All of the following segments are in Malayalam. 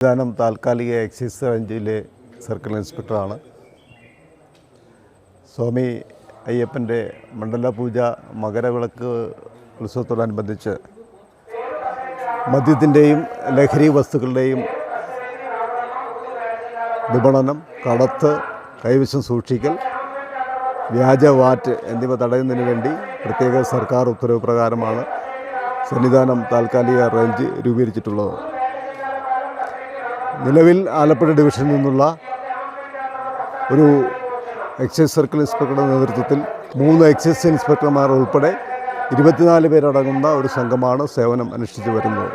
ഇതാനം താൽക്കാലിക എക്സൈസ് റേഞ്ചിലെ സർക്കിൾ ഇൻസ്പെക്ടറാണ് സ്വാമി അയ്യപ്പന്റെ മണ്ഡല പൂജ മകരവിളക്ക് ഉത്സവത്തോടനുബന്ധിച്ച് മദ്യത്തിന്റെയും ലഹരി വസ്തുക്കളുടെയും വിപണനം കടത്ത് കൈവശം സൂക്ഷിക്കൽ വ്യാജ വാറ്റ് എന്നിവ തടയുന്നതിന് വേണ്ടി പ്രത്യേക സർക്കാർ ഉത്തരവ് പ്രകാരമാണ് സന്നിധാനം താൽക്കാലിക റേഞ്ച് രൂപീകരിച്ചിട്ടുള്ളത്. നിലവിൽ ആലപ്പുഴ ഡിവിഷനിൽ നിന്നുള്ള ഒരു എക്സൈസ് സർക്കിൾ ഇൻസ്പെക്ടറുടെ നേതൃത്വത്തിൽ മൂന്ന് എക്സൈസ് ഇൻസ്പെക്ടർമാർ ഉൾപ്പെടെ ഇരുപത്തിനാല് പേരടങ്ങുന്ന ഒരു സംഘമാണ് സേവനം അനുഷ്ഠിച്ചു വരുന്നത്.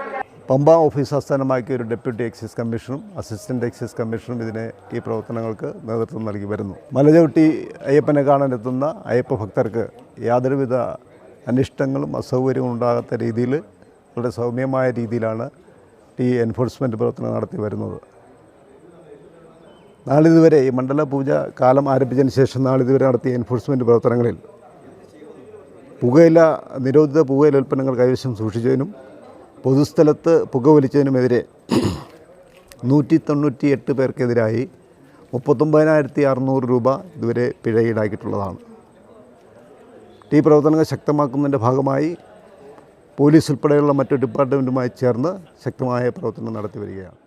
പമ്പ ഓഫീസ് ആസ്ഥാനമാക്കിയ ഒരു ഡെപ്യൂട്ടി എക്സൈസ് കമ്മീഷനും അസിസ്റ്റന്റ് എക്സൈസ് കമ്മീഷനും ഇതിനെ ഈ പ്രവർത്തനങ്ങൾക്ക് നേതൃത്വം നൽകി വരുന്നു. മലചവിട്ടി അയ്യപ്പനെ കാണാനെത്തുന്ന അയ്യപ്പ ഭക്തർക്ക് യാതൊരുവിധ അനിഷ്ടങ്ങളും അസൗകര്യവും ഉണ്ടാകാത്ത രീതിയിൽ വളരെ സൗമ്യമായ രീതിയിലാണ് ഈ എൻഫോഴ്സ്മെന്റ് പ്രവർത്തനം നടത്തി വരുന്നത്. നാളിതുവരെ ഈ മണ്ഡല പൂജ കാലം ആരംഭിച്ചതിന് ശേഷം നാളിതുവരെ നടത്തിയ എൻഫോഴ്സ്മെന്റ് പ്രവർത്തനങ്ങളിൽ പുകയില നിരോധിത പുകയില ഉൽപ്പന്നങ്ങൾ കൈവശം സൂക്ഷിച്ചതിനും പൊതുസ്ഥലത്ത് പുക വലിച്ചതിനുമെതിരെ നൂറ്റി തൊണ്ണൂറ്റി എട്ട് പേർക്കെതിരായി മുപ്പത്തൊമ്പതിനായിരത്തി അറുന്നൂറ് രൂപ ഇതുവരെ പിഴ ഈടാക്കിയിട്ടുള്ളതാണ്. ഈ പ്രവർത്തനങ്ങൾ ശക്തമാക്കുന്നതിന്റെ ഭാഗമായി പോലീസ് ഉൾപ്പെടെയുള്ള മറ്റു ഡിപ്പാർട്ട്മെന്റുമായി ചേർന്ന് ശക്തമായ പ്രവർത്തനം നടത്തി വരികയാണ്.